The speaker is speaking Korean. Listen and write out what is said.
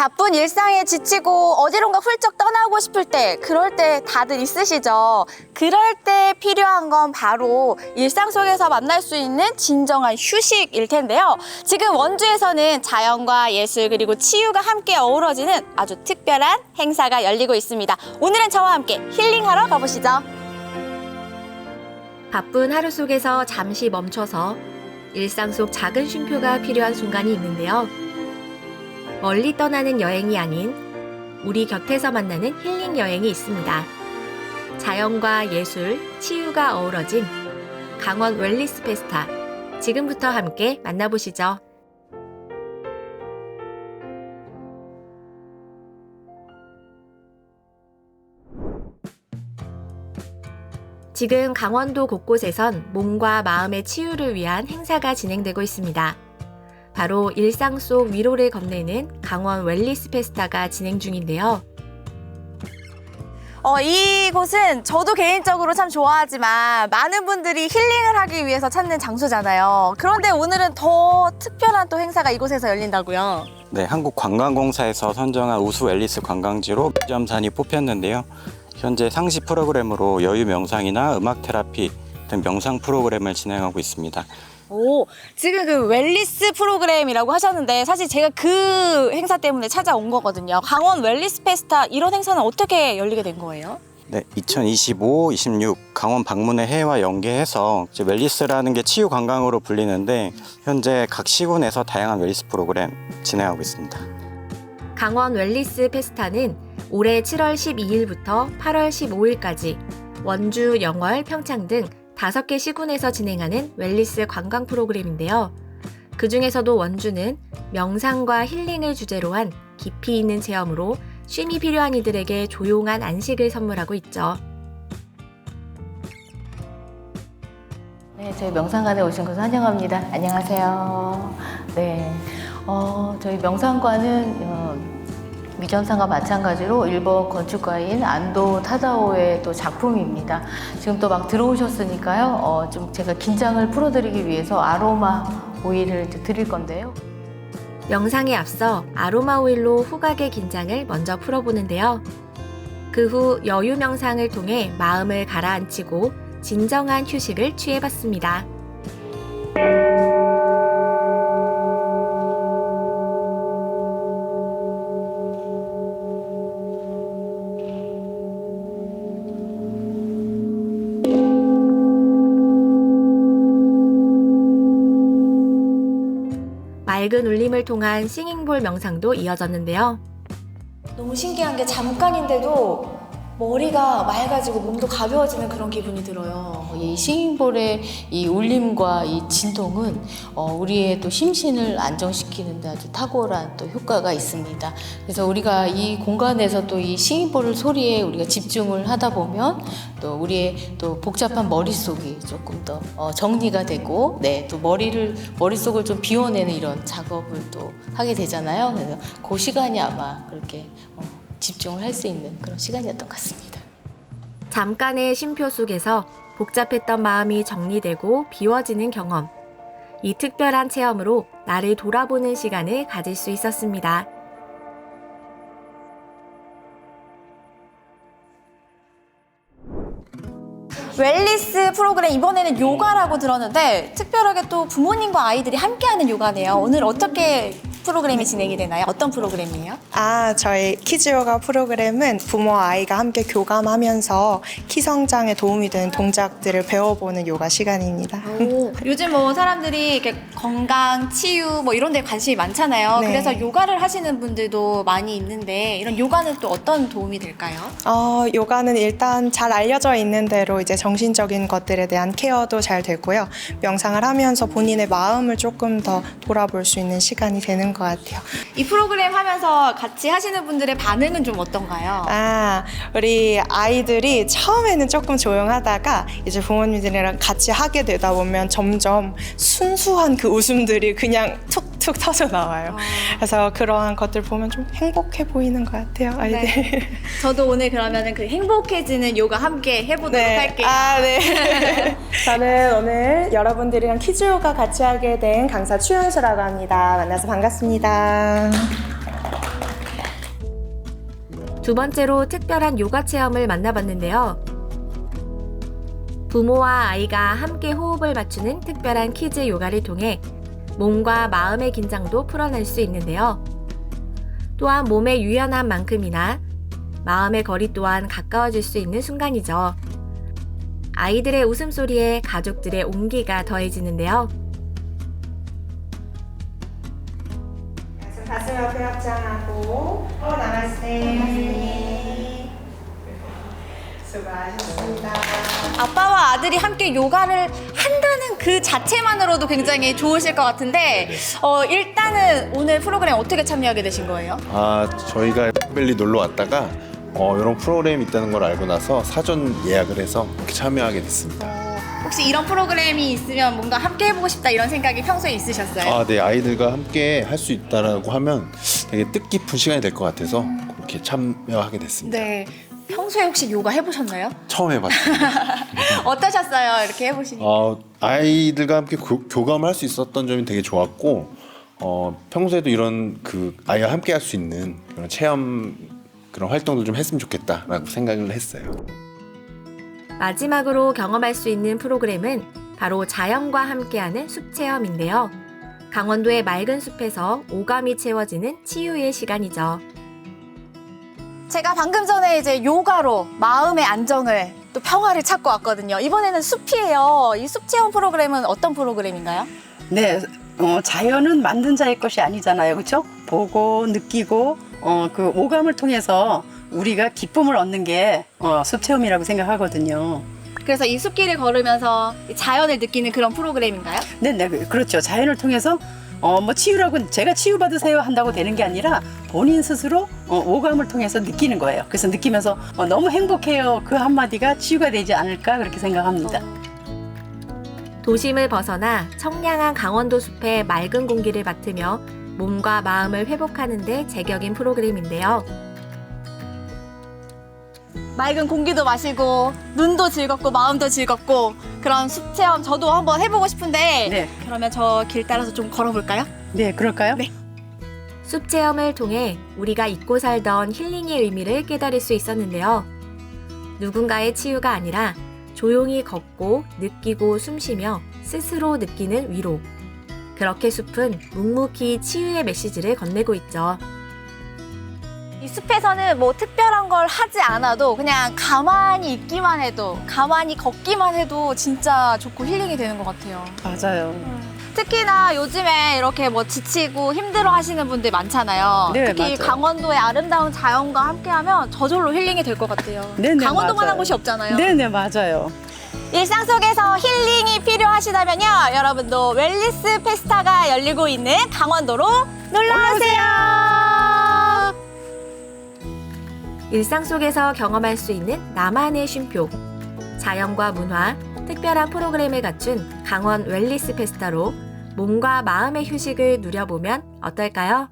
바쁜 일상에 지치고 어디론가 훌쩍 떠나고 싶을 때, 그럴 때 다들 있으시죠? 그럴 때 필요한 건 바로 일상 속에서 만날 수 있는 진정한 휴식일 텐데요. 지금 원주에서는 자연과 예술 그리고 치유가 함께 어우러지는 아주 특별한 행사가 열리고 있습니다. 오늘은 저와 함께 힐링하러 가보시죠. 바쁜 하루 속에서 잠시 멈춰서 일상 속 작은 쉼표가 필요한 순간이 있는데요. 멀리 떠나는 여행이 아닌 우리 곁에서 만나는 힐링 여행이 있습니다. 자연과 예술, 치유가 어우러진 강원 웰리스 페스타. 지금부터 함께 만나보시죠. 지금 강원도 곳곳에선 몸과 마음의 치유를 위한 행사가 진행되고 있습니다. 바로 일상 속 위로를 건네는 강원 웰리스 페스타가 진행 중인데요. 어, 이곳은 저도 개인적으로 참 좋아하지만 많은 분들이 힐링을 하기 위해서 찾는 장소잖아요. 그런데 오늘은 더 특별한 또 행사가 이곳에서 열린다고요. 네, 한국관광공사에서 선정한 우수 앨리스 관광지로 점산이 뽑혔는데요. 현재 상시 프로그램으로 여유 명상이나 음악 테라피 등 명상 프로그램을 진행하고 있습니다. 오, 지금 그 웰리스 프로그램이라고 하셨는데 사실 제가 그 행사 때문에 찾아온 거거든요. 강원 웰리스 페스타 이런 행사는 어떻게 열리게 된 거예요? 네, 2025, 26 강원 방문의 해와 연계해서 이제 웰리스라는 게 치유 관광으로 불리는데 현재 각 시군에서 다양한 웰리스 프로그램 진행하고 있습니다. 강원 웰리스 페스타는 올해 7월 12일부터 8월 15일까지 원주, 영월, 평창 등 5개 시군에서 진행하는 웰리스 관광 프로그램인데요. 그 중에서도 원주는 명상과 힐링을 주제로 한 깊이 있는 체험으로 쉼이 필요한 이들에게 조용한 안식을 선물하고 있죠. 네, 저희 명상관에 오신 것을 환영합니다. 안녕하세요. 네, 어, 저희 명상관은 어, 미전상과 마찬가지로 일본 건축가인 안도 타다오의 또 작품입니다. 지금 또 막 들어오셨으니까요. 어, 좀 제가 긴장을 풀어드리기 위해서 아로마 오일을 드릴 건데요. 명상에 앞서 아로마 오일로 후각의 긴장을 먼저 풀어보는데요. 그 후 여유 명상을 통해 마음을 가라앉히고 진정한 휴식을 취해봤습니다. 맑은 울림을 통한 싱잉볼 명상도 이어졌는데요. 너무 신기한 게 잠깐인데도 머리가 맑아지고 몸도 가벼워지는 그런 기분이 들어요. 어, 이 싱잉볼의 이 울림과 이 진동은 어, 우리의 또 심신을 안정시키는 데 아주 탁월한 또 효과가 있습니다. 그래서 우리가 이 공간에서 또 이 싱잉볼 소리에 우리가 집중을 하다 보면 또 우리의 또 복잡한 머릿속이 조금 더 어, 정리가 되고 네, 또 머리를 머릿속을 좀 비워내는 이런 작업을 또 하게 되잖아요. 그래서 그 시간이 아마 그렇게 어, 집중을 할 수 있는 그런 시간이었던 것 같습니다. 잠깐의 쉼표 속에서 복잡했던 마음이 정리되고 비워지는 경험. 이 특별한 체험으로 나를 돌아보는 시간을 가질 수 있었습니다. 웰리스 프로그램 이번에는 요가라고 들었는데 특별하게 또 부모님과 아이들이 함께하는 요가네요. 오늘 어떻게 프로그램이 진행이 되나요? 어떤 프로그램이에요? 아, 저희 키즈 요가 프로그램은 부모와 아이가 함께 교감하면서 키 성장에 도움이 되는 동작들을 배워보는 요가 시간입니다. 오, 요즘 뭐 사람들이 이렇게 건강, 치유 뭐 이런 데 관심이 많잖아요. 네. 그래서 요가를 하시는 분들도 많이 있는데 이런 요가는 또 어떤 도움이 될까요? 어, 요가는 일단 잘 알려져 있는 대로 이제 정신적인 것들에 대한 케어도 잘 되고요. 명상을 하면서 본인의 마음을 조금 더 돌아볼 수 있는 시간이 되는 것 같아요. 이 프로그램 하면서 같이 하시는 분들의 반응은 좀 어떤가요? 아, 우리 아이들이 처음에는 조금 조용하다가 이제 부모님들이랑 같이 하게 되다 보면 점점 순수한 그 웃음들이 그냥 툭 툭 터져 나와요. 그래서 그러한 것들 보면 좀 행복해 보이는 것 같아요, 아이들. 네. 저도 오늘 그러면은 그 행복해지는 요가 함께 해보도록 할게요. 아, 네. 저는 오늘 여러분들이랑 키즈 요가 같이 하게 된 강사 추현수라고 합니다. 만나서 반갑습니다. 두 번째로 특별한 요가 체험을 만나봤는데요. 부모와 아이가 함께 호흡을 맞추는 특별한 키즈 요가를 통해 몸과 마음의 긴장도 풀어낼 수 있는데요. 또한 몸의 유연한 만큼이나 마음의 거리 또한 가까워질 수 있는 순간이죠. 아이들의 웃음소리에 가족들의 온기가 더해지는데요. 가슴 앞에 합장하고 어 나가세 수고하셨습니다. 아빠와 아들이 함께 요가를 한다는 그 자체만으로도 굉장히 좋으실 것 같은데 어, 일단은 오늘 프로그램 어떻게 참여하게 되신 거예요? 아 저희가 벨리 놀러 왔다가 어, 이런 프로그램이 있다는 걸 알고 나서 사전 예약을 해서 이렇게 참여하게 됐습니다. 혹시 이런 프로그램이 있으면 뭔가 함께 해보고 싶다 이런 생각이 평소에 있으셨어요? 아, 네 아이들과 함께 할 수 있다라고 하면 되게 뜻깊은 시간이 될 것 같아서 그렇게 참여하게 됐습니다. 네. 평소에 혹시 요가 해보셨나요? 처음 해봤습니다. 어떠셨어요? 이렇게 해보시니 까. 어, 아이들과 함께 교, 교감을 할수 있었던 점이 되게 좋았고 어, 평소에도 이런 그 아이와 함께 할 수 있는 그런 체험 그런 활동도 좀 했으면 좋겠다라고 생각을 했어요. 마지막으로 경험할 수 있는 프로그램은 바로 자연과 함께하는 숲 체험인데요. 강원도의 맑은 숲에서 오감이 채워지는 치유의 시간이죠. 제가 방금 전에 이제 요가로 마음의 안정을 또 평화를 찾고 왔거든요. 이번에는 숲이에요. 이 숲 체험 프로그램은 어떤 프로그램인가요? 네, 어, 자연은 만든 자의 것이 아니잖아요. 그렇죠? 보고 느끼고 어, 그 오감을 통해서 우리가 기쁨을 얻는 게 어, 숲 체험이라고 생각하거든요. 그래서 이 숲길을 걸으면서 이 자연을 느끼는 그런 프로그램인가요? 네, 네, 그렇죠. 자연을 통해서 어, 뭐 치유라고 제가 치유받으세요 한다고 되는 게 아니라 본인 스스로 어, 오감을 통해서 느끼는 거예요. 그래서 느끼면서 어, 너무 행복해요. 그 한마디가 치유가 되지 않을까 그렇게 생각합니다. 도심을 벗어나 청량한 강원도 숲의 맑은 공기를 맡으며 몸과 마음을 회복하는 데 제격인 프로그램인데요. 맑은 공기도 마시고 눈도 즐겁고 마음도 즐겁고 그런 숲 체험 저도 한번 해보고 싶은데 네, 그러면 저 길 따라서 좀 걸어볼까요? 네, 그럴까요? 네. 숲 체험을 통해 우리가 잊고 살던 힐링의 의미를 깨달을 수 있었는데요. 누군가의 치유가 아니라 조용히 걷고 느끼고 숨쉬며 스스로 느끼는 위로. 그렇게 숲은 묵묵히 치유의 메시지를 건네고 있죠. 이 숲에서는 뭐 특별한 걸 하지 않아도 그냥 가만히 있기만 해도 가만히 걷기만 해도 진짜 좋고 힐링이 되는 것 같아요. 맞아요. 특히나 요즘에 이렇게 뭐 지치고 힘들어 하시는 분들 많잖아요. 네, 특히 맞아요. 강원도의 아름다운 자연과 함께하면 저절로 힐링이 될 것 같아요. 네, 네, 강원도만한 맞아요. 곳이 없잖아요. 네, 네, 맞아요. 일상 속에서 힐링이 필요하시다면요. 여러분도 웰리스 페스타가 열리고 있는 강원도로 놀러 오세요. 일상 속에서 경험할 수 있는 나만의 쉼표. 자연과 문화, 특별한 프로그램을 갖춘 강원 웰리스 페스타로 몸과 마음의 휴식을 누려보면 어떨까요?